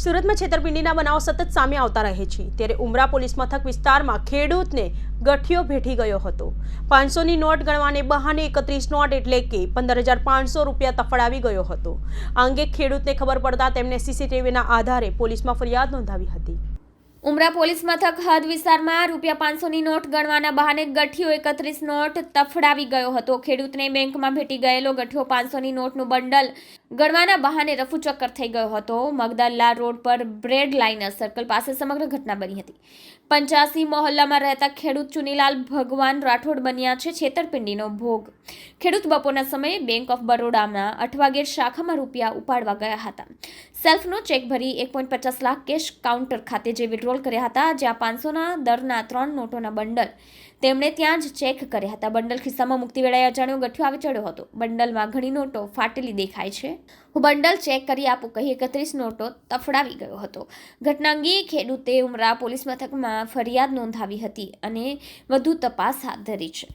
સુરતમાં છેતરપિંડીના બનાવો સતત સામે આવતા રહે છે. ત્યારે ઉમરા પોલીસ મથક વિસ્તારમાં ખેડૂતને ગઠિયો ભેટી ગયો હતો. પાંચસોની નોટ ગણવાને બહાને એકત્રીસ નોટ એટલે કે પંદર હજાર પાંચસો રૂપિયા તફડાવી ગયો હતો. આ અંગે ખેડૂતને ખબર પડતા તેમને સીસીટીવીના આધારે પોલીસમાં ફરિયાદ નોંધાવી હતી. ઉમરા પોલીસ મથક હદ વિસ્તારમાં રૂપિયા પાંચસોની નોટ ગણવાના બહાને ગઠિયો એકત્રીસ નોટ તફડાવી ગયો હતો. ખેડૂતને બેંકમાં ભેટી ગયેલો ગઠિયો પાંચસોની નોટનું બંડલ ગણવાના બહાને રફુચક્કર થઈ ગયો હતો. મગદલ્લા રોડ પર બ્રેડ લાઇનર સર્કલ પાસે સમગ્ર ઘટના બની હતી. પંચાસી મોહલ્લામાં રહેતા ખેડૂત ચુનીલાલ ભગવાન રાઠોડ બન્યા છે છેતરપિંડીનો ભોગ. ખેડૂત બપોરના સમયે બેંક ઓફ બરોડાના અઠવાગેર શાખામાં રૂપિયા ઉપાડવા ગયા હતા. સેલ્ફનો ચેક ભરી એક પોઈન્ટ પચાસ લાખ કેશ કાઉન્ટર ખાતે જે વિડ્રોલ કર્યા હતા, જ્યાં પાંચસોના દરના ત્રણ નોટોના બંડલ. તેમણે ત્યાં જ ચેક કર્યા હતા. બંડલ ખિસ્સામાં મુક્તિ વેળાએ અજાણ્યો ગઠ્યો આવી ચડ્યો હતો. બંડલમાં ઘણી નોટો ફાટેલી દેખાય છે. હું બંડલ ચેક કરી આપું કહી એકત્રીસ નોટો તફડાવી ગયો હતો. ઘટના અંગે ખેડૂતે ઉમરા પોલીસ મથકમાં ફરિયાદ નોંધાવી હતી અને વધુ તપાસ હાથ ધરી છે.